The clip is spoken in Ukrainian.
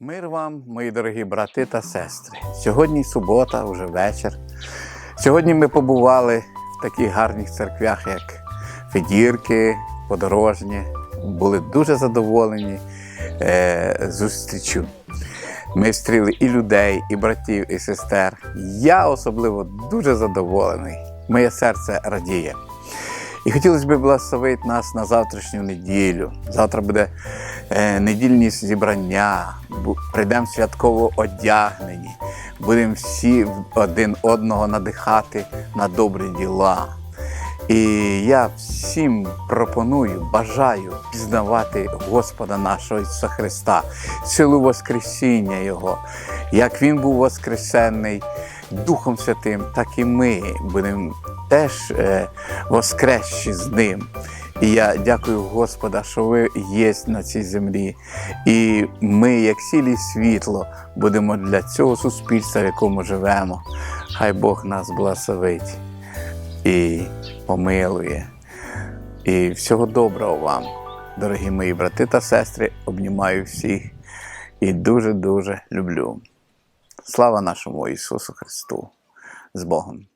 Мир вам, мої дорогі брати та сестри. Сьогодні субота, вже вечір. Сьогодні ми побували в таких гарних церквях, як Федірки, Подорожні. Були дуже задоволені е, зустрічю. Ми зустріли і людей, і братів, і сестер. Я особливо дуже задоволений. Моє серце радіє. І хотілося б благословити нас на завтрашню неділю. Завтра буде е, недільні зібрання, прийдемо святково одягнені, будемо всі один одного надихати на добрі діла. І я всім пропоную, бажаю пізнавати Господа нашого Ісуса Христа, силу Воскресіння Його. Як Він був воскресений Духом Святим, так і ми будемо теж е, воскресші з ним. І я дякую Господа, що ви є на цій землі. І ми, як сілі світло, будемо для цього суспільства, в якому живемо. Хай Бог нас благословить і помилує. І всього доброго вам, дорогі мої брати та сестри, обнімаю всіх і дуже-дуже люблю. Слава нашому Ісусу Христу! З Богом!